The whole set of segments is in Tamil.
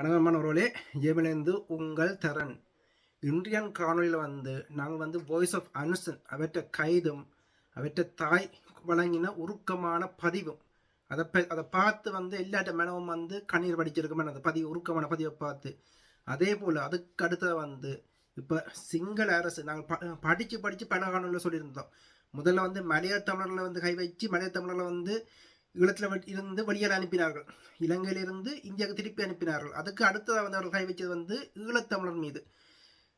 வணக்கம் மாணவர்களே. ஜெயமிலேந்து உங்கள் தரன். இந்தியன் காணொலியில் வந்து நாங்கள் வந்து வாய்ஸ் ஆஃப் அனுசன் அவற்ற கைதும் அவற்ற தாய் வழங்கின உருக்கமான பதிவும் அதை அதை பார்த்து வந்து எல்லாட்ட மனவும் வந்து கண்ணீர் படிச்சிருக்கமான அந்த பதிவு உருக்கமான பதிவை பார்த்து. அதே போல் அதுக்கு அடுத்த வந்து இப்போ சிங்கள அரசு நாங்கள் ப படித்து படித்து பல காணொலியில் சொல்லியிருந்தோம். முதல்ல வந்து மலையாள தமிழர்களை வந்து கை வச்சு மலையாள தமிழர்களை வந்து ஈழத்தில் இருந்து வெளியில் அனுப்பினார்கள். இலங்கையிலிருந்து இந்தியாவுக்கு திருப்பி அனுப்பினார்கள். அதுக்கு அடுத்ததாக வந்து அவர்கள் கை வச்சது வந்து ஈழத்தமிழர் மீது.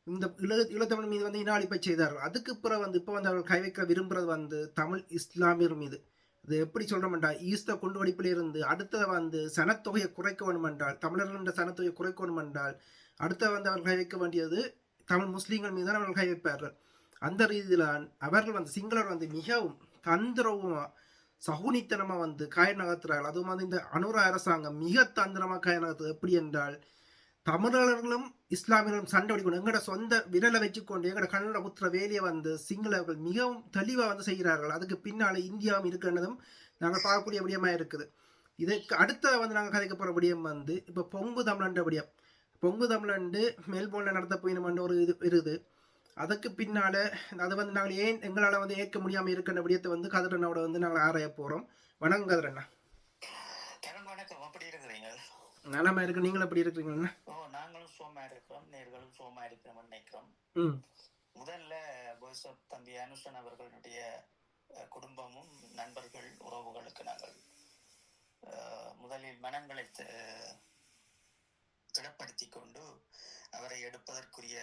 இந்த இள ஈழத்தமிழர் மீது வந்து இனாளிப்பை செய்தார்கள். அதுக்கு பிறகு வந்து இப்போ வந்து அவர்கள் கை வைக்க விரும்புகிறது வந்து தமிழ் இஸ்லாமியர் மீது. இது எப்படி சொல்கிறோம்டா ஈஸ்த கொண்டு இருந்து அடுத்ததை வந்து சனத்தொகையை குறைக்க வேண்டும் என்றால் தமிழர்கள் சனத்தொகையை குறைக்க வேண்டும் என்றால் அடுத்த வந்து அவர்கள் கை வைக்க வேண்டியது தமிழ் முஸ்லீம்கள் மீது தான் அவர்கள் கை வைப்பார்கள். அந்த ரீதியில் அவர்கள் வந்து சிங்களர் வந்து மிகவும் தந்திரவுமாக சகுனித்தனமா வந்து காய நகர்த்துறார்கள். அதுவும் வந்து இந்த அனுர அரசாங்கம் மிக தந்திரமாக காய நகர்த்து எப்படி என்றால் தமிழர்களும் இஸ்லாமியர்களும் சண்டை பிடிக்கணும் எங்களோட சொந்த விரலை வச்சுக்கொண்டு எங்களோட கண்ணில் குத்துற வேலையை வந்து சிங்களவர்கள் மிகவும் தெளிவாக வந்து செய்கிறார்கள். அதுக்கு பின்னால் இந்தியாவும் இருக்கிறதும் நாங்கள் பார்க்கக்கூடிய விடயமாக இருக்குது. இதுக்கு அடுத்த வந்து நாங்கள் கதைக்க போகிற விடயம் வந்து இப்போ பொங்கு தமிழன்ற விடயம். பொங்கு தமிழண்டு மெல்போர்னில் நடத்த போயினுமென்ற ஒரு இது இருக்குது. அதுக்கு பின்னால் அதை வந்து நாங்கள் ஏன் எங்களால் வந்து ஏற்க முடியாமல் இருக்கின்ற விடயத்தை வந்து கதிரண்ணாவோட வந்து நாங்கள் ஆராய போகிறோம் வணக்கம் கதிரண்ணா. வணக்கம். எப்படி இருக்கிறீங்க? நலமா இருக்கு நீங்களும் எப்படி இருக்கிறீங்கண்ணா ஓ நாங்களும் சோமா இருக்கிறோம். நேர்களும் சோமா இருக்கிறோம் நினைக்கிறோம். ம். முதல்ல போசப் தம்பி அனுஷன் அவர்களுடைய குடும்பமும் நண்பர்கள் உறவுகளுக்கு நாங்கள் முதலில் மனங்களை திடப்படுத்தி திடப்படுத்திக் கொண்டு அவரை எடுப்பதற்குரிய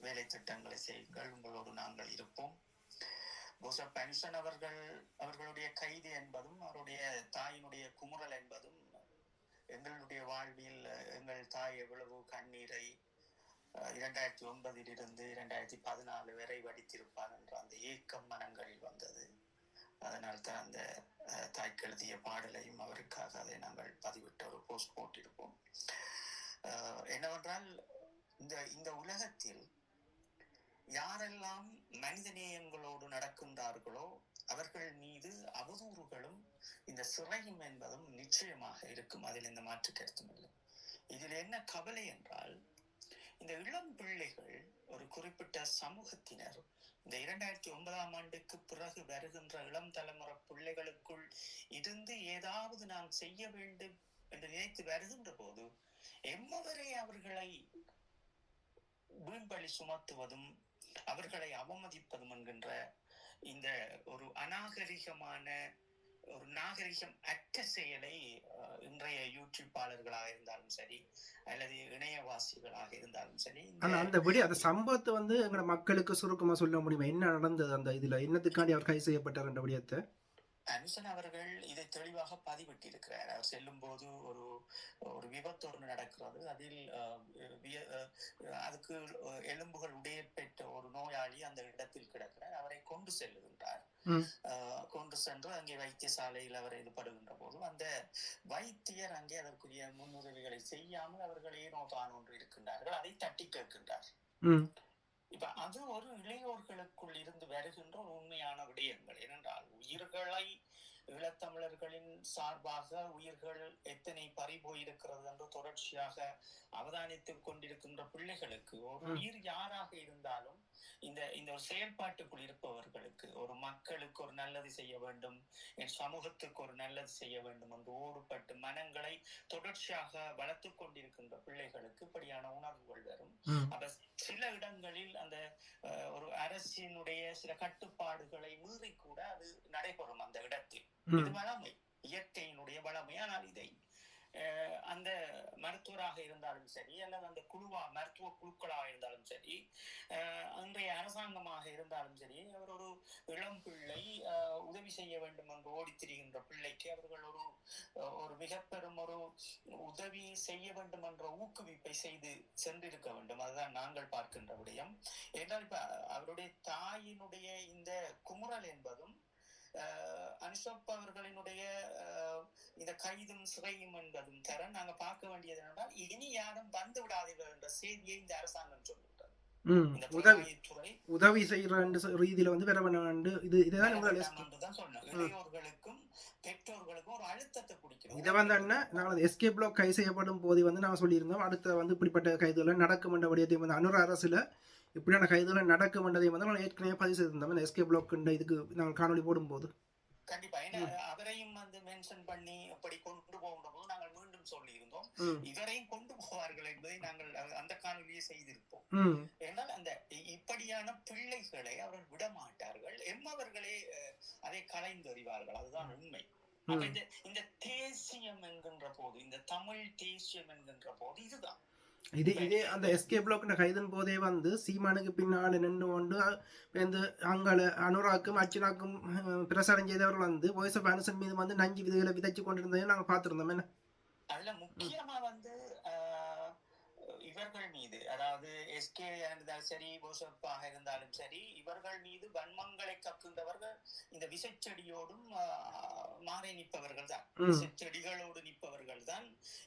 வேலை திட்டங்களை செய்யுங்கள். உங்களோடு நாங்கள் இருப்போம். போசப் பென்ஷன் அவர்கள் அவர்களுடைய கைது என்பதும் அவருடைய தாயினுடைய குமுறல் என்பதும் எங்களுடைய வாழ்வில் எங்கள் தாய் எவ்வளவு கண்ணீரை இரண்டாயிரத்தி ஒன்பதில் இருந்து இரண்டாயிரத்தி பதினாலு வரை வடித்திருப்பார் என்ற அந்த ஏக்கம் மனங்களில் வந்தது. அதனால் தான் அந்த அஹ், தாய்க்கு எழுதிய பாடலையும் அவருக்காக அதை நாங்கள் பதிவிட்டு ஒரு போஸ்ட் போட்டிருப்போம். என்னவென்றால் இந்த இந்த உலகத்தில் யாரெல்லாம் மனிதநேயங்களோடு நடக்கின்றார்களோ அவர்கள் மீது அவதூறுகளும் இந்த சிறையும் என்பதும் நிச்சயமாக இருக்கும். அதில் இந்த மாற்று கருத்தும் இல்லை. இதில் என்ன கவலை என்றால் இந்த இளம் பிள்ளைகள் ஒரு குறிப்பிட்ட சமூகத்தினர் இந்த இரண்டாயிரத்தி ஒன்பதாம் ஆண்டுக்கு பிறகு வருகின்ற இளம் தலைமுறை பிள்ளைகளுக்குள் இருந்து ஏதாவது நாம் செய்ய வேண்டும் என்று நினைத்து வருகின்ற போது எம்மவரை அவர்களை வீண்பழி சுமத்துவதும் அவர்களை அவமதிப்பதும் என்கின்ற இந்த ஒரு அநாகரிகமான ஒரு நாகரிகம் அற்ற செயலை இன்றைய யூடியூப்பாளர்களாக இருந்தாலும் சரி அல்லது இணையவாசிகளாக இருந்தாலும் சரி ஆனா அந்த விட அந்த சம்பவத்தை வந்து எங்களோட மக்களுக்கு சுருக்கமா சொல்ல முடியுமா? என்ன நடந்தது அந்த இதுல? என்னத்துக்காண்டி அவர் கைது செய்யப்பட்டார் என்ற விடயத்தை? அனுசன் அவர்கள் இதை தெளிவாக பதிவிட்டிருக்கிறார். அவர் செல்லும் போது ஒரு ஒரு விபத்து ஒன்று நடக்கிறது. அதில் அதுக்கு எலும்புகள் உடையப்பெற்ற ஒரு நோயாளி அந்த இடத்தில் கிடக்கிறார். அவரை கொண்டு செல்லுகின்றார். கொண்டு சென்று அங்கே வைத்தியசாலையில் அவர் ஈடுபடுகின்ற போது அந்த வைத்தியர் அங்கே அதற்குரிய முன்னுதவிகளை செய்யாமல் அவர்கள் ஏனோ தான் ஒன்று இருக்கின்றார்கள். அதை தட்டி கேட்கின்றார். இப்ப அது ஒரு இளையோர்களுக்குள் இருந்து வருகின்ற உண்மையான விடயங்கள். ஏனென்றால் உயிர்களை ஈழத்தமிழர்களின் சார்பாக உயிர்கள் எத்தனை பறி போயிருக்கிறது என்று தொடர்ச்சியாக அவதானித்துக் கொண்டிருக்கின்ற பிள்ளைகளுக்கு ஒரு. உயிர் யாராக இருந்தாலும் இந்த இந்த ஒரு செயல்பாட்டுக்குள் இருப்பவர்களுக்கு ஒரு மக்களுக்கு ஒரு நல்லது செய்ய வேண்டும் என் சமூகத்துக்கு ஒரு நல்லது செய்ய வேண்டும் என்று ஓடுபட்டு மனங்களை தொடர்ச்சியாக வளர்த்துக் கொண்டிருக்கின்ற பிள்ளைகளுக்கு இப்படியான உணர்வுகள் வரும். அப்ப சில இடங்களில் அந்த அஹ், ஒரு அரசினுடைய சில கட்டுப்பாடுகளை மீறி கூட அது நடைபெறும் அந்த இடத்தில். இது வளமை. இயற்கையினுடைய வளமை. ஆனால் இதை அந்த மருத்துவராக இருந்தாலும் சரி அல்லது அந்த குழுவா மருத்துவ குழுக்களாக இருந்தாலும் சரி அஹ், அன்றைய அரசாங்கமாக இருந்தாலும் சரி அவர் ஒரு இளம் பிள்ளை அஹ், உதவி செய்ய வேண்டும் என்று ஓடித் திரிகின்ற பிள்ளைக்கு அவர்கள் ஒரு ஒரு மிக பெரும் ஒரு உதவி செய்ய வேண்டும் என்ற ஊக்குவிப்பை செய்து சென்றிருக்க வேண்டும். அதுதான் நாங்கள் பார்க்கின்ற விடயம். என்றால் இப்ப அவருடைய தாயினுடைய இந்த குமுறல் என்பதும் அனுஷப் அவர்களினுடைய இந்த கைதும் சிறையும் என்பதும் தர நாங்க பார்க்க வேண்டியது என்னென்றால் இனி யாரும் வந்து விடாதீர்கள் என்ற செய்தியை இந்த அரசாங்கம் உதவி உதவி செய்கிற ரீதியில் வந்து வேற வேண்டு இது இதுதான் இளையோர்களுக்கும் பெற்றோர்களுக்கும் ஒரு அழுத்தத்தை கொடுக்கிறோம். இதை வந்து என்ன நாங்கள் எஸ்கே பிளாக் கை செய்யப்படும் போது வந்து நாங்கள் சொல்லியிருந்தோம். அடுத்த வந்து இப்படிப்பட்ட கைதுகளை நடக்கும் என்ற விடயத்தையும் வந்து அனுர அரசில் இப்படியான கைதுகளை நடக்கும் என்றதையும் வந்து நாங்கள் ஏற்கனவே பதிவு செய்திருந்தோம் இந்த எஸ்கே பிளாக் இதுக்கு நாங்கள் காணொலி போடும்போது. கண்டிப்பா. ஏன்னா அவரையும் வந்து மென்ஷன் பண்ணி அப்படி கொண்டு போகின்ற போது நாங்கள் மீண்டும் சொல்லியிருந்தோம். இவரையும் கொண்டு போவார்கள் என்பதை நாங்கள் அந்த காணொலியை செய்திருப்போம். ஏனால் அந்த இப்படியான பிள்ளைகளை அவர்கள் விட மாட்டார்கள் எம்மவர்களே அதை களைந்தறிவார்கள் அதுதான் உண்மை. இந்த தேசியம் என்கின்ற போது இந்த தமிழ் தேசியம் என்கின்ற போது இதுதான். இது இதே அந்த எஸ்கே பிளாக்னு கைதன் போதே வந்து சீமானுக்கு பின்னால் நின்று கொண்டு வந்து அங்கால அனுராக்கும் அர்ச்சனாக்கும் பிரசாரம் செய்தவர்கள் வந்து வாய்ஸ் ஆஃப் அனுசன் மீது வந்து நஞ்சு விதைகளை விதைச்சு கொண்டிருந்ததையும் நாங்கள் பார்த்துருந்தோம். என்ன? அதில் முக்கியமாக வந்து இவர்கள் மீது. அதாவது எஸ்கே இருந்தாலும் சரி போசப்பாக இருந்தாலும் சரி இவர்கள் மீது வன்மங்களை கக்குந்தவர்கள் இந்த விசைச்செடியோடும் மாறி நிற்பவர்கள் தான். விசைச்செடிகளோடு நிற்பவர்கள் தான்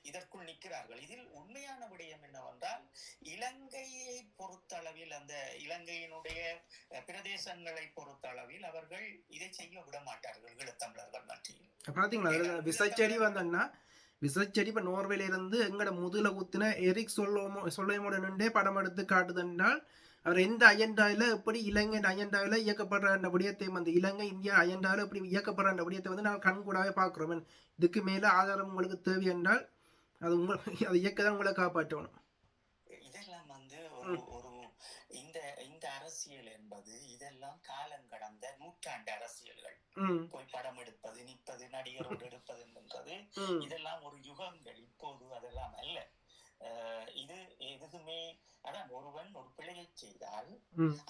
இதற்குள் நிற்கிறார்கள். இதில் உண்மையான விடயம் என்னவென்றால் இலங்கையை பொறுத்தளவில் அந்த இலங்கையினுடைய பிரதேசங்களை பொறுத்தளவில் அவர்கள் இதை செய்ய விட மாட்டார்கள் ஈழத்தமிழர்கள் மத்தியில். விசைச்செடி வந்தோன்னா விசைச்செடி இப்போ நோர்வேல இருந்து எங்கட முதுல ஊத்தின எரிக் சொல்லோமோ சொல்லைமோட நின்றே படம் எடுத்து காட்டுதென்றால் அவர் எந்த அஜெண்டாவில் எப்படி இலங்கை அஜெண்டாவில் இயக்கப்படுற அந்த விடயத்தை வந்து இலங்கை இந்தியா அஜெண்டாவில் எப்படி இயக்கப்படுற அந்த விடயத்தை வந்து நாங்கள் கண்கூடாவே பார்க்குறோம். இதுக்கு மேலே ஆதாரம் உங்களுக்கு தேவை என்றால் அது உங்கள் அது இயக்க தான் உங்களை காப்பாற்றணும். இதெல்லாம் வந்து ஒரு ஒரு இந்த இந்த அரசியல் என்பது இதெல்லாம் காலம் கடந்த நூற்றாண்டு அரசியல்கள். போய் படம் எடுப்பது நிற்பது நடிகரோடு எடுப்பது இதெல்லாம் ஒரு யுகங்கள். இப்போது அதெல்லாம் அல்ல. இது எதுவுமே அதான் ஒருவன் ஒரு பிழையை செய்தால்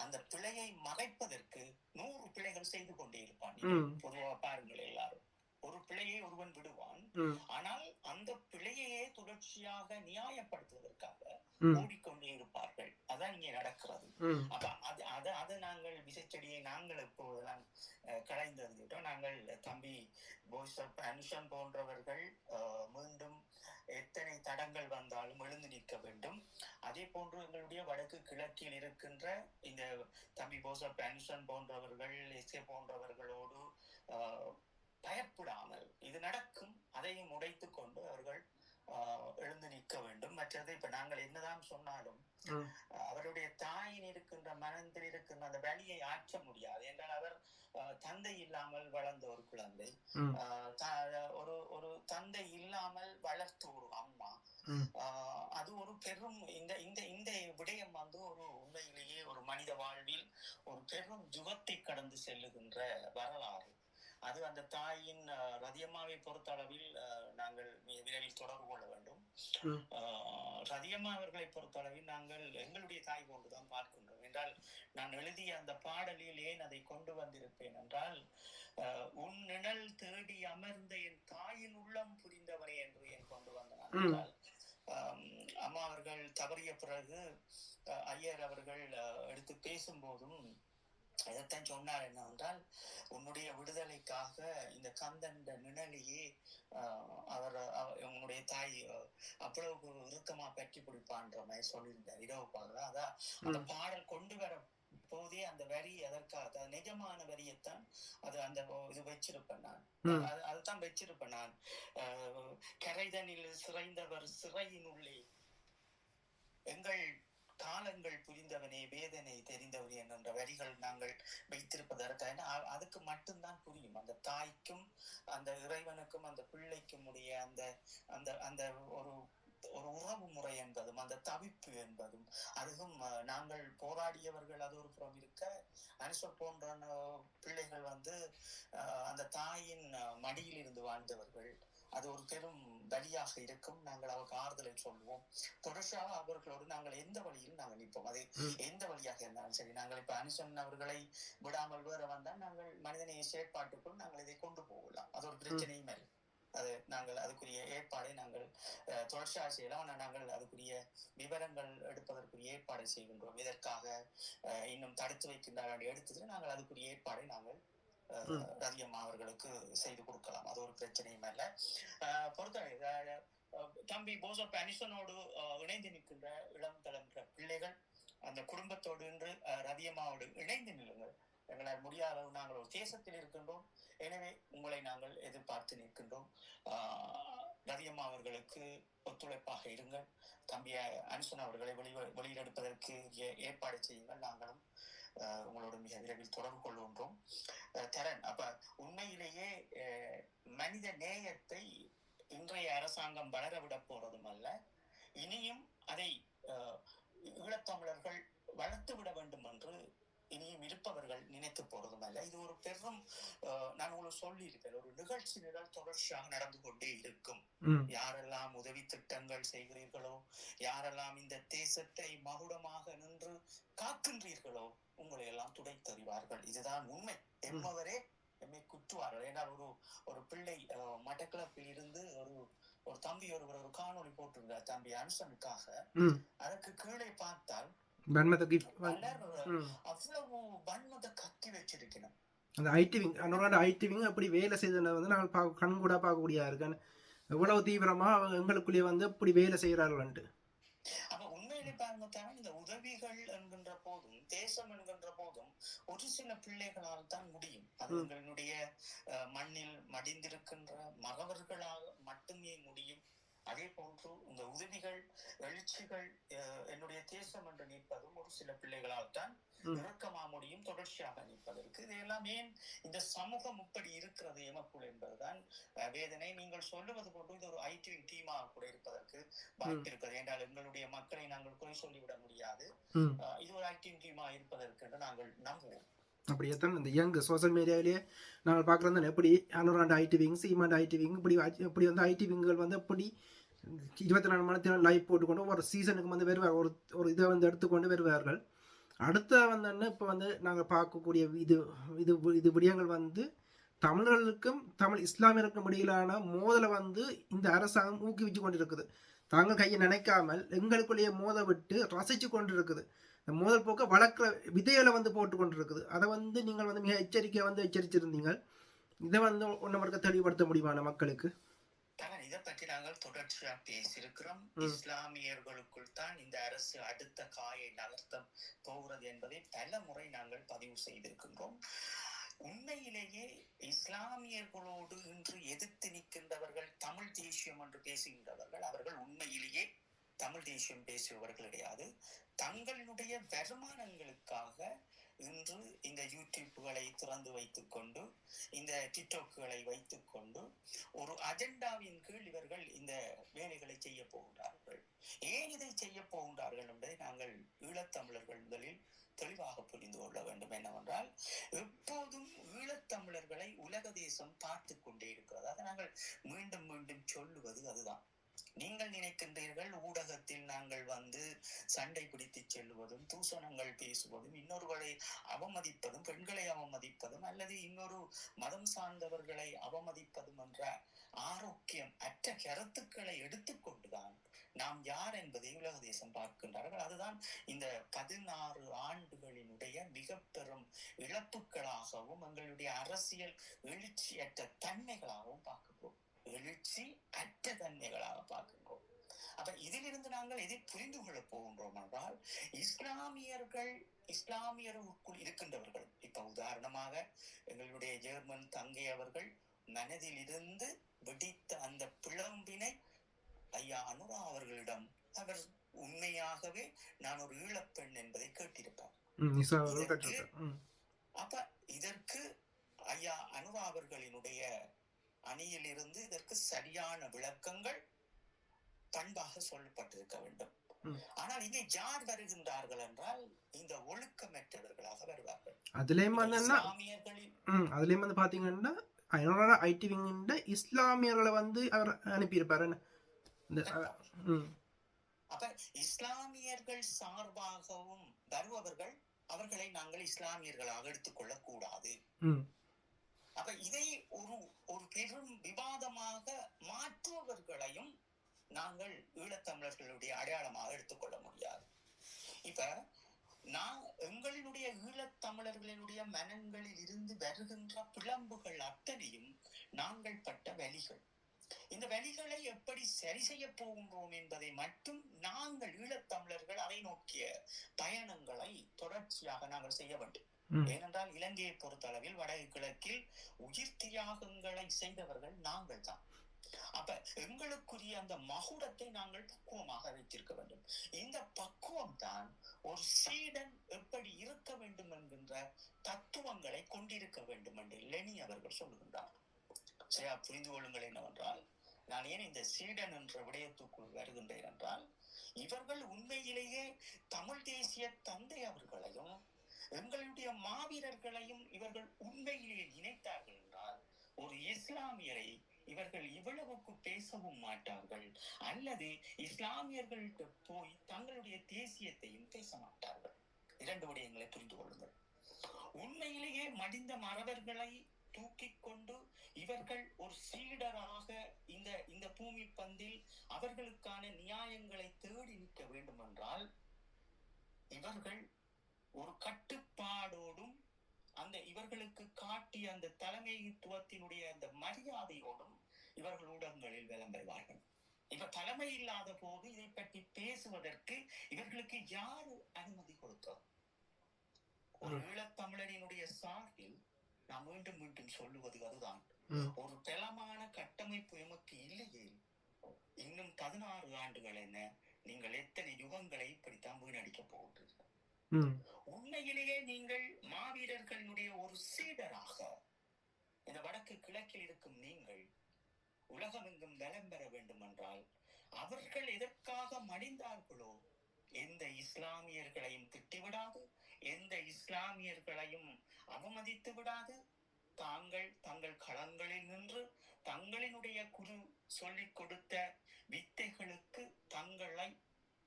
அந்த பிழையை மறைப்பதற்கு நூறு பிழைகள் செய்து கொண்டே இருப்பான். ம். பொதுவா பாருங்கள் எல்லாரும். ஒரு பிழையை ஒருவன் விடுவான். ஆனால் அந்த பிழையையே தொடர்ச்சியாக நியாயப்படுத்துவதற்காக ம் ஓடிக்கொண்டே இருப்பார்கள் அதான் இங்கே நடக்கிறது ம் அப்ப அது அதை அதை நாங்கள் விசைச்செடியை நாங்கள் இப்போதெல்லாம் அஹ், களைந்தறிந்துவிட்டோம் நாங்கள் தம்பி போய்சப் அனுஷன் போன்றவர்கள் அஹ், மீண்டும் எத்தனை தடங்கள் வந்தாலும் எழுந்து நிற்க வேண்டும் அதே போன்று எங்களுடைய வடக்கு கிழக்கில் இருக்கின்ற இந்த தம்பி போசப் அனுஷன் போன்றவர்கள் எஸ்கே போன்றவர்களோடு பயப்படாமல் இது நடக்கும். அதையும் உடைத்துக் கொண்டு அவர்கள் எழுந்து நிற்க வேண்டும். மற்றது இப்ப நாங்கள் என்னதான் சொன்னாலும். அவருடைய தாயின் இருக்கின்ற மனத்தில் இருக்கின்ற அந்த வலியை ஆற்ற முடியாது. என்றால் அவர் தந்தை இல்லாமல் வளர்ந்த ஒரு குழந்தை. ஒரு ஒரு தந்தை இல்லாமல் வளர்த்த ஒரு அம்மா. அது ஒரு பெரும் இந்த இந்த இந்த விடயம் வந்து ஒரு உண்மையிலேயே ஒரு மனித வாழ்வில் ஒரு பெரும் யுகத்தை கடந்து செல்லுகின்ற வரலாறு. அது அந்த தாயின் ரதியம்மாவை பொறுத்த அளவில் நாங்கள் விரைவில் தொடர்பு கொள்ள வேண்டும். ரதியம்மா அவர்களை பொறுத்த அளவில் நாங்கள் எங்களுடைய தாய் போன்றுதான் பார்க்கின்றோம். என்றால் நான் எழுதிய அந்த பாடலில் ஏன் அதை கொண்டு வந்திருப்பேன் என்றால் உன் நிழல் தேடி அமர்ந்த என் தாயின் உள்ளம் புரிந்தவனே என்று ஏன் கொண்டு வந்தேன். அம்மா அவர்கள் தவறிய பிறகு ஐயர் அவர்கள் எடுத்து பேசும்போதும் இதைத்தான் சொன்னார் என்னவென்றால் உன்னுடைய விடுதலைக்காக இந்த கந்தன் நிழலையே ஆஹ், அவர் அவ- உன்னுடைய தாய் அவ்வளவு இறுக்கமா பற்றி பிடிப்பான்ற மாதிரி சொல்லியிருந்தார் இரவு பாடல அதான் அந்த. பாடல் கொண்டு வர போதே அந்த வரி அதற்காக அது நிஜமான வரியைத்தான் அது அந்த இது வச்சிருப்பேன் நான். அதுதான் வச்சிருப்பேன் நான். கரைதனில் சிறைந்தவர் சிறையினுள்ளே. எங்கள் காலங்கள் புரிந்தவனே வேதனை தெரிந்தவனே என்கின்ற வரிகள் நாங்கள் வைத்திருப்பதற்கு ஏன்னா, அ- அதுக்கு மட்டும்தான் புரியும். அந்த தாய்க்கும் அந்த இறைவனுக்கும் அந்த பிள்ளைக்கும் உடைய அந்த அந்த அந்த ஒரு ஒரு உறவு முறை என்பதும் அந்த தவிப்பு என்பதும். அதுவும் நாங்கள் போராடியவர்கள் அது ஒரு புறம் இருக்க அனுசர் போன்ற பிள்ளைகள் வந்து அந்த தாயின் மடியில் இருந்து வாழ்ந்தவர்கள். அது ஒரு பெரும் வழியாக இருக்கும். நாங்கள் அவருக்கு ஆறுதலை சொல்லுவோம். தொடர்ச்சியாக அவர்களோடு நாங்கள் எந்த வழியில் நாங்கள் நிற்போம்? அது. எந்த வழியாக இருந்தாலும் சரி நாங்கள் இப்ப அனுசன் அவர்களை விடாமல் வேற வந்தால் நாங்கள் மனிதநேய செயற்பாட்டுக்குள் நாங்கள் இதை கொண்டு போகலாம். அது ஒரு பிரச்சனையும் இல்லை நாங்கள் அதுக்குரிய ஏற்பாடை நாங்கள் தொடர்ச்சியாக செய்யலாம் ஆனால் நாங்கள் அதுக்குரிய விவரங்கள் எடுப்பதற்குரிய ஏற்பாடை செய்கின்றோம். இதற்காக இன்னும் தடுத்து வைக்கின்றார்கள் எடுத்ததில் நாங்கள் அதுக்குரிய ஏற்பாடை நாங்கள் அஹ், ம். ரதியம்மா அவர்களுக்கு செய்து கொடுக்கலாம். அது ஒரு பிரச்சனையும் அல்ல. பொறுத்தவரை தம்பி போசப் அனிசனோடு அஹ், இணைந்து நிற்கின்ற இளம் தலைமுறை பிள்ளைகள் அந்த குடும்பத்தோடு இன்று ரதியம்மாவோடு இணைந்து நில்லுங்கள். எங்களால் முடியாத அளவு நாங்கள் ஒரு தேசத்தில் இருக்கின்றோம். எனவே உங்களை நாங்கள் எதிர்பார்த்து நிற்கின்றோம். ஆஹ் ரதியம்மா அவர்களுக்கு ஒத்துழைப்பாக இருங்கள். தம்பி அன்சன் அவர்களை வெளி வெளியிடெடுப்பதற்கு ஏ- ஏற்பாடு செய்யுங்கள். நாங்களும் உங்களோடு மிக விரைவில் தொடர்பு கொள்கின்றோம். தரன் அப்ப உண்மையிலேயே மனித நேயத்தை இன்றைய அரசாங்கம் வளரவிட போறதும் அல்ல. இனியும் அதை ஆஹ் ஈழத்தமிழர்கள் வளர்த்து விட வேண்டும் என்று இனியும் இருப்பவர்கள் நினைத்து போறதும் அல்ல. இது ஒரு பெரும் நான் உங்களுக்கு சொல்லியிருக்கேன் ஒரு நிகழ்ச்சி நிரல் தொடர்ச்சியாக நடந்து கொண்டே இருக்கும். யாரெல்லாம் உதவி திட்டங்கள் செய்கிறீர்களோ யாரெல்லாம் இந்த தேசத்தை மகுடமாக நின்று காக்கின்றீர்களோ உங்களை எல்லாம் துடைத்தறிவார்கள். இதுதான் உண்மை. எம்மவரே எம்மை குற்றுவார்கள் ஏனால் ஒரு ஒரு பிள்ளை மட்டக்களப்பில் இருந்து ஒரு ஒரு தம்பி ஒருவர் ஒரு காணொளி போட்டிருந்தார் தம்பி அன்சனுக்காக அதற்கு கீழே பார்த்தால் ம். அவ்வளவு வன்மத்தை கத்தி வச்சிருக்கணும். அந்த ஐடிவிங் அன்னோட ஐடிவிங் அப்படி வேலை செய்ததை வந்து நாங்கள் பார்க்க கண் கூட பார்க்கக்கூடியா இருக்கேன் எவ்வளவு தீவிரமா அவங்க எங்களுக்குள்ளேயே வந்து இப்படி வேலை செய்கிறார்கள்ன்ட்டு. அப்ப உண்மையிலே பாருங்க தான் இந்த உதவிகள் என்கின்ற போதும் தேசம் என்கின்ற போதும் ஒரு சில பிள்ளைகளால் தான் முடியும். அது. எங்களுடைய மண்ணில் மடிந்திருக்கின்ற மகவர்களால் மட்டுமே முடியும். அதே போன்று இந்த உதவிகள் எழுச்சிகள் என்னுடைய தேசம் என்று நிற்பதும் ஒரு சில பிள்ளைகளால் தான். இறக்கமா முடியும் தொடர்ச்சியாக நிற்பதற்கு. இதெல்லாம் ஏன் இந்த சமூகம் இப்படி இருக்கிறது எமக்குள் என்பதுதான் வேதனை. நீங்கள் சொல்லுவது போன்று இது ஒரு ஐடி டீமாக கூட இருப்பதற்கு வாய்ப்பு இருக்கிறது. என்றால் எங்களுடைய மக்களை நாங்கள் குறை சொல்லிவிட முடியாது. இது ஒரு ஐடி டீமா இருப்பதற்கு என்று நாங்கள் நம்புவோம். அப்படியே தான் இந்த யங் சோஷியல் மீடியாவிலேயே நாங்கள் பார்க்குறது எப்படி? அனுராண்ட் ஐடி விங் சீமாண்ட் ஐடி விங் இப்படி இப்படி வந்து ஐடி விங்குகள் வந்து அப்படி இருபத்தி நாலு மணி நேரம் லைவ் போட்டுக்கொண்டு ஒரு சீசனுக்கு வந்து வருவார் ஒரு ஒரு இதை வந்து எடுத்துக்கொண்டு வருவார்கள். அடுத்த வந்து இப்போ வந்து நாங்கள் பார்க்கக்கூடிய இது இது இது விடயங்கள் வந்து தமிழர்களுக்கும் தமிழ் இஸ்லாமியருக்கும் இடையிலான மோதலை வந்து இந்த அரசாங்கம் ஊக்குவிச்சு கொண்டிருக்குது. தாங்கள் கையை நினைக்காமல் எங்களுக்குள்ளேயே மோத விட்டு ரசித்து கொண்டு இருக்குது இந்த மோதல் போக்க வளர்க்குற விதைகளை வந்து போட்டு கொண்டிருக்குது. அதை வந்து நீங்கள் வந்து மிக எச்சரிக்கையாக வந்து எச்சரிச்சிருந்தீங்க இதை வந்து ஒன்று மட்டும் தெளிவுபடுத்த முடியுமான மக்களுக்கு? இதை பற்றி நாங்கள் தொடர்ச்சியா பேசியிருக்கிறோம். இஸ்லாமியர்களுக்குள் தான் இந்த அரசு அடுத்த காயை நகர்த்த போகிறது என்பதை பல முறை நாங்கள் பதிவு செய்திருக்கின்றோம். உண்மையிலேயே இஸ்லாமியர்களோடு இன்று எதிர்த்து நிற்கின்றவர்கள் தமிழ் தேசியம் என்று பேசுகின்றவர்கள். அவர்கள் உண்மையிலேயே தமிழ் தேசியம் பேசுபவர்கள் கிடையாது. தங்களுடைய வருமானங்களுக்காக இன்று இந்த யூடியூப்களை திறந்து வைத்துக் கொண்டு இந்த டிக்டாக்குகளை வைத்துக் கொண்டு ஒரு அஜெண்டாவின் கீழ் இவர்கள் இந்த வேலைகளை செய்ய போகின்றார்கள் ஏன் இதை செய்ய போகின்றார்கள் என்பதை நாங்கள் ஈழத்தமிழர்கள் முதலில் தெளிவாக புரிந்து கொள்ள வேண்டும். என்னவென்றால் எப்போதும் ஈழத்தமிழர்களை உலக தேசம் பார்த்து கொண்டே இருக்கிறது. அதை நாங்கள் மீண்டும் மீண்டும் சொல்லுவது அதுதான். நீங்கள் நினைக்கின்றீர்கள் ஊடகத்தில் நாங்கள் வந்து சண்டை பிடித்து செல்வதும் தூசணங்கள் பேசுவதும் இன்னொருவரை அவமதிப்பதும் பெண்களை அவமதிப்பதும் அல்லது இன்னொரு மதம் சார்ந்தவர்களை அவமதிப்பதும் என்ற ஆரோக்கியம் அற்ற கருத்துக்களை எடுத்துக்கொண்டுதான் நாம் யார் என்பதை உலக தேசம் பார்க்கின்றார்கள். அதுதான் இந்த பதினாறு ஆண்டுகளினுடைய மிக பெரும் இழப்புகளாகவும் எங்களுடைய அரசியல் எழுச்சியற்ற தன்மைகளாகவும் பார்க்கிறோம் எழுச்சி அற்ற தன்மைகளாக பார்க்கின்றோம். அப்ப இதிலிருந்து நாங்கள் எதை புரிந்து கொள்ள போகின்றோம் என்றால் இஸ்லாமியர்கள் இஸ்லாமியருக்குள் இருக்கின்றவர்கள். இப்ப உதாரணமாக எங்களுடைய ஜெர்மன் தங்கை அவர்கள் மனதில் இருந்து வெடித்த அந்த பிளம்பினை ஐயா அனுரா அவர்களிடம் அவர் உண்மையாகவே நான் ஒரு ஈழப்பெண் என்பதை கேட்டிருப்பார். அப்ப இதற்கு ஐயா அனுரா அவர்களினுடைய அணியில் இருந்து இதற்கு சரியான விளக்கங்கள் பண்பாக சொல்லப்பட்டிருக்க வேண்டும். ஆனால் இங்கே யார் வருகின்றார்கள் என்றால் இந்த ஒழுக்கமற்றவர்களாக வருவார்கள். அதுலேயும் அதுலேயும் வந்து ஐடி விங்கிட்ட இஸ்லாமியர்களை வந்து அவர் அனுப்பியிருப்பாரு. அப்ப இஸ்லாமியர்கள் சார்பாகவும் வருபவர்கள் அவர்களை நாங்கள் இஸ்லாமியர்களாக எடுத்துக்கொள்ளக் கூடாது அப்ப இதை ஒரு ஒரு பெரும் விவாதமாக மாற்றுபவர்களையும் நாங்கள் ஈழத்தமிழர்களுடைய அடையாளமாக எடுத்துக்கொள்ள முடியாது. இப்ப நான் எங்களினுடைய ஈழத்தமிழர்களினுடைய மனங்களில் இருந்து வருகின்ற பிளம்புகள் அத்தனையும் நாங்கள் பட்ட வலிகள் இந்த வலிகளை எப்படி சரி செய்ய போகின்றோம் என்பதை மட்டும் நாங்கள் ஈழத்தமிழர்கள் அதை நோக்கிய பயணங்களை தொடர்ச்சியாக நாங்கள் செய்ய வேண்டும். ஏனென்றால் இலங்கையை பொறுத்தளவில் வடக்கு கிழக்கில் உயிர் தியாகங்களை செய்தவர்கள் நாங்கள் தான். அப்ப எங்களுக்குரிய அந்த மகுடத்தை நாங்கள் பக்குவமாக வைத்திருக்க வேண்டும். இந்த பக்குவம் தான் ஒரு சீடன் எப்படி இருக்க வேண்டும் என்கின்ற தத்துவங்களை கொண்டிருக்க வேண்டும் என்று லெனி அவர்கள் சொல்லுகின்றார். சரியா? புரிந்து கொள்ளுங்கள் என்னவென்றால் நான் ஏன் இந்த சீடன் என்ற விடயத்துக்குள் வருகின்றேன் என்றால் இவர்கள் உண்மையிலேயே தமிழ் தேசிய தந்தை அவர்களையும் எங்களுடைய மாவீரர்களையும் இவர்கள் உண்மையிலேயே நினைத்தார்கள் என்றால் ஒரு இஸ்லாமியரை இவர்கள் இவ்வளவுக்கு பேசவும் மாட்டார்கள். அல்லது இஸ்லாமியர்கள்ட்ட போய் தங்களுடைய தேசியத்தையும் பேச மாட்டார்கள். இரண்டு விடயங்களை புரிந்து கொள்ளுங்கள். உண்மையிலேயே மடிந்த மறவர்களை தூக்கிக் கொண்டு இவர்கள் ஒரு சீடராக இந்த இந்த பூமி பந்தில் அவர்களுக்கான நியாயங்களை தேடி நிற்க வேண்டும் என்றால் இவர்கள் ஒரு கட்டுப்பாடோடும் அந்த இவர்களுக்கு காட்டிய அந்த தலைமைத்துவத்தினுடைய அந்த மரியாதையோடும் இவர்கள் ஊடகங்களில் விளம்பருவார்கள் இப்ப தலைமை இல்லாத போது இதை பற்றி பேசுவதற்கு இவர்களுக்கு யாரு அனுமதி கொடுத்தோம்? ஒரு ஈழத்தமிழரினுடைய சார்பில் நான் மீண்டும் மீண்டும் சொல்லுவது அதுதான். ஒரு பலமான கட்டமைப்பு எமக்கு இல்லையே. இன்னும் பதினாறு ஆண்டுகள் என்ன? நீங்கள் எத்தனை யுகங்களை இப்படித்தான் வீணடிக்க ம் உண்மையிலேயே நீங்கள் மாவீரர்களுடைய ஒரு சீடராக இந்த வடக்கு கிழக்கில் இருக்கும் நீங்கள் உலகமெங்கும் நலம் பெற வேண்டும் என்றால் அவர்கள் எதற்காக மடிந்தார்களோ எந்த இஸ்லாமியர்களையும் திட்டிவிடாது எந்த இஸ்லாமியர்களையும் அவமதித்து விடாது. தாங்கள் தங்கள் களங்களில் நின்று தங்களினுடைய குரு சொல்லிக் கொடுத்த வித்தைகளுக்கு தங்களை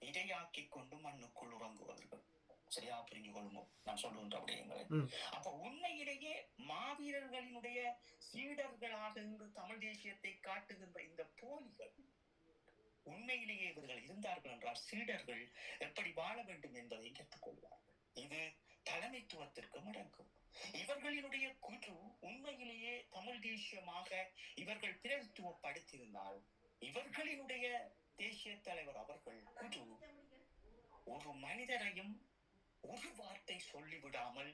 இடையாக்கி கொண்டு மண்ணுக்குள் உறங்குவார்கள். சரியா புரிஞ்சு கொள்ளுமோ நான் சொல்லுகின்ற விடயங்களை. அப்ப உண்மையிலேயே மாவீரர்களினுடைய சீடர்களாக இருந்து தமிழ் தேசியத்தை காட்டுகின்ற இந்த போலிகள் உண்மையிலேயே இவர்கள் இருந்தார்கள் என்றால் சீடர்கள் எப்படி வாழ வேண்டும் என்பதை கற்றுக்கொள்வார்கள் இது தலைமைத்துவத்திற்கும் அடங்கும் இவர்களினுடைய குரு உண்மையிலேயே தமிழ் தேசியமாக இவர்கள் பிரதித்துவப்படுத்தியிருந்தால் இவர்களினுடைய தேசிய தலைவர் அவர்கள் குரு ஒரு மனிதரையும் ஒரு வார்த்தை சொல்லிவிடாமல்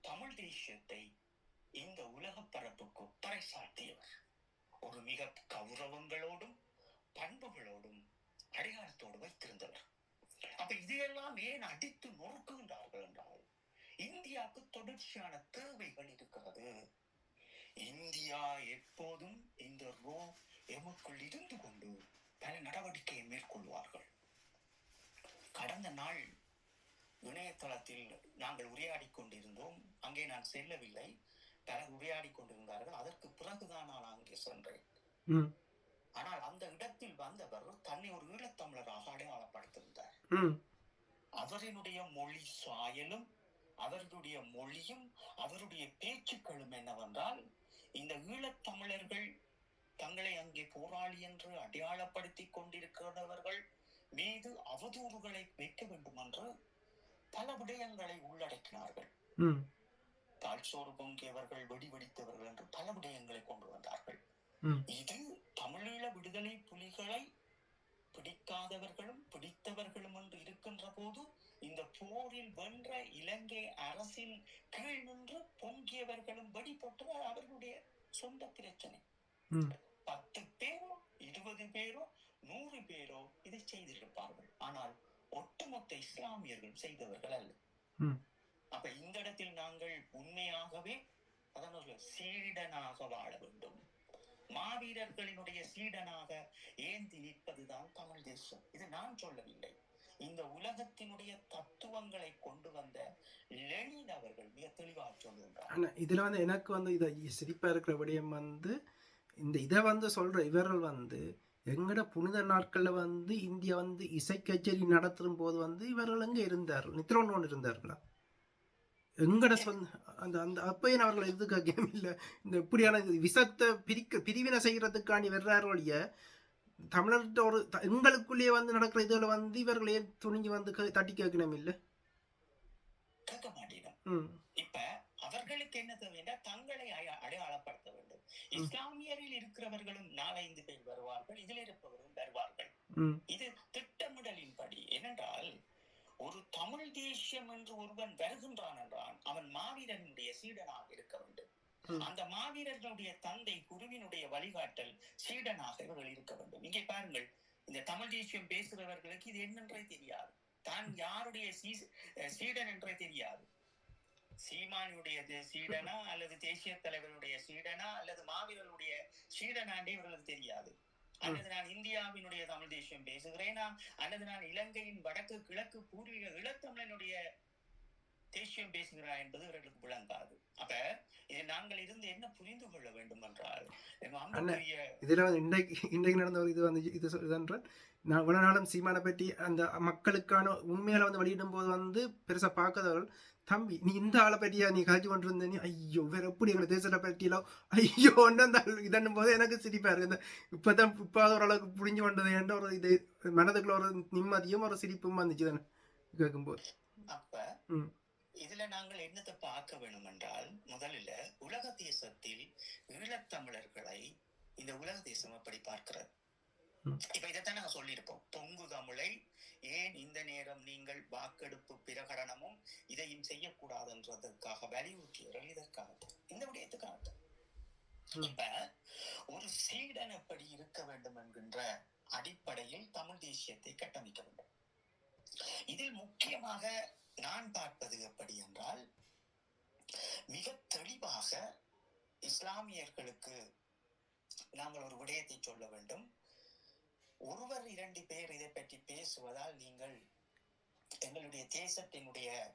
தமிழ் தேசியத்தை இந்த உலக பரப்புக்கு பறைசாட்டியவர் ஒரு மிக கௌரவங்களோடும் பண்புகளோடும் அடையாளத்தோடு வைத்திருந்தவர். அப்ப இதையெல்லாம் ஏன் அடித்து நொறுக்குகின்றார்கள் என்றால் இந்தியாவுக்கு தொடர்ச்சியான தேவைகள் இருக்கிறது. இந்தியா எப்போதும் இந்த ரோ எமக்குள் இருந்து கொண்டு பல நடவடிக்கையை மேற்கொள்வார்கள். கடந்த நாள் இணையதளத்தில் நாங்கள் உரையாடி கொண்டிருந்தோம். அங்கே நான் செல்லவில்லை. பலர் உரையாடி கொண்டிருந்தார்கள். அதற்கு பிறகுதான் நான் அங்கே சென்றேன். ஆனால் அந்த இடத்தில் வந்தவர் தன்னை ஒரு ஈழத்தமிழராக அடையாளப்படுத்தியிருந்தார். ம். அவரினுடைய மொழி சாயலும் அவர்களுடைய மொழியும் அவருடைய பேச்சுக்களும் என்னவென்றால் இந்த ஈழத்தமிழர்கள் தங்களை அங்கே போராளி என்று அடையாளப்படுத்திக் கொண்டிருக்கிறவர்கள் மீது அவதூறுகளை வைக்க வேண்டும் என்று பல விடயங்களை உள்ளடக்கினார்கள். தாழ்சோறு பொங்கியவர்கள் வெடி வெடித்தவர்கள் என்று பல விடயங்களை கொண்டு வந்தார்கள். இது தமிழீழ விடுதலை புலிகளை பிடிக்காதவர்களும் பிடித்தவர்களும் என்று இருக்கின்ற போது இந்த போரில் வென்ற இலங்கை அரசின் கீழ் நின்று பொங்கியவர்களும் வெடி போட்டது அவர்களுடைய சொந்த பிரச்சனை. பத்து பேரோ இருபது பேரோ நூறு பேரோ இதை செய்திருப்பார்கள். ஆனால் ஒட்டுமொத்த இஸ்லாமியர்கள் செய்தவர்கள் அல்ல. ம். அப்ப இந்த இடத்தில் நாங்கள் உண்மையாகவே அதான் ஒரு சீடனாக வாழ வேண்டும். மாவீரர்களினுடைய சீடனாக ஏந்தி நிற்பதுதான் தமிழ் தேசம்? இது நான் சொல்லவில்லை. இந்த உலகத்தினுடைய தத்துவங்களை கொண்டு வந்த லெனின் அவர்கள் மிக தெளிவாக சொல்லுகின்றார். ஆனால் இதில் வந்து எனக்கு வந்து இதை சிரிப்பாக இருக்கிற விடயம் வந்து இந்த இதை வந்து சொல்கிற இவர்கள் வந்து எங்கட புனித நாட்களில் வந்து இந்தியா வந்து இசை கச்சேரி நடத்தும் போது வந்து இவர்கள் எங்கே இருந்தார்கள் நித்திரோன்னு இருந்தார்களா? எங்கட சொந்த அந்த அந்த அப்பையன் அவர்கள் எதுக்கு கேம் இல்லை? இந்த இப்படியான இது விசத்தை பிரிக்க பிரிவினை செய்கிறதுக்காண்டி வர்றார் ஒழிய தமிழர்கிட்ட ஒரு எங்களுக்குள்ளேயே வந்து நடக்கிற இதில் வந்து இவர்கள் துணிஞ்சு வந்து தட்டி கேட்கணும் இல்லை? ம். அவர்களுக்கு என்ன தேவைன்னா தங்களை அய- அடையாளப்படுத்த வேண்டும். இஸ்லாமியரில் இருக்கிறவர்களும் நாலைந்து பேர் வருவார்கள் இதில் இருப்பவரும் வருவார்கள். இது திட்டமிடலின்படி ஏனென்றால் ஒரு தமிழ் தேசியம் என்று ஒருவன் வருகின்றான் என்றான் அவன் மாவீரனுடைய சீடனாக இருக்க வேண்டும். அந்த மாவீரர்களுடைய தந்தை குருவினுடைய வழிகாட்டல் சீடனாக இவர்கள் இருக்க வேண்டும். இங்கே பாருங்கள் இந்த தமிழ் தேசியம் பேசுகிறவர்களுக்கு இது என்னன்றே தெரியாது. தான் யாருடைய சீடன் என்றே தெரியாது. சீமானுடைய சீடனா அல்லது தேசிய தலைவருடைய சீடனா அல்லது மாவீரருடைய சீடனாண்டே இவர்களுக்கு தெரியாது. அல்லது நான் இந்தியாவினுடைய தமிழ் தேசியம் பேசுகிறேனா? அல்லது நான் இலங்கையின் வடக்கு கிழக்கு பூர்வீக இளத்தமிழனுடைய தேசியம் பேசுகிறா என்பது இவர்களுக்கு விளங்காது. அப்ப இதை நாங்கள் இருந்து என்ன புரிந்து கொள்ள வேண்டும் என்றால் இதில் வந்து இன்றைக்கு இன்றைக்கு நடந்த ஒரு இது வந்து இது இதுன்றால் நான் இவ்வளோ நாளும் சீமானை பற்றி அந்த மக்களுக்கான உண்மைகளை வந்து வெளியிடும் போது வந்து பெருசாக பார்க்காதவர்கள் தம்பி நீ இந்த ஆளை பற்றியா நீ காய்ச்சி கொண்டிருந்த நீ ஐயோ வேற எப்படி எங்களை தேசத்தை பற்றியெல்லாம் ஐயோ அந்த இதன்னும் போது எனக்கு சிரிப்பா இருக்கு இந்த இப்போதான் இப்போ ஓரளவுக்கு புரிஞ்சு கொண்டது என்ற ஒரு இது மனதுக்குள்ள ஒரு நிம்மதியும் ஒரு சிரிப்பும் வந்துச்சு தானே கேட்கும்போது. அப்ப. இதுல நாங்கள் என்னத்தை பார்க்க வேணும் என்றால் முதலில் உலக தேசத்தில் ஈழத்தமிழர்களை இந்த உலக தேசம் எப்படி பார்க்கிறது. இப்ப இதைத்தான் நாங்க சொல்லியிருப்போம். பொங்கு தமிழை ஏன் இந்த நேரம் நீங்கள் வாக்கெடுப்பு பிரகடனமும் இதையும் செய்யக்கூடாதுன்றதற்காக வலியுறுத்தியவர்கள் இதற்காகத்தான். இந்த விடயத்துக்காகத்தான். இப்ப ஒரு சீடன் எப்படி இருக்க வேண்டும் என்கின்ற அடிப்படையில் தமிழ் தேசியத்தை கட்டமைக்க வேண்டும். இதில் முக்கியமாக நான் பார்ப்பது எப்படி என்றால் மிக தெளிவாக இஸ்லாமியர்களுக்கு நாங்கள் ஒரு விடயத்தை சொல்ல வேண்டும். ஒருவர் இரண்டு பேர் இதை பற்றி பேசுவதால் நீங்கள் எங்களுடைய தேசத்தினுடைய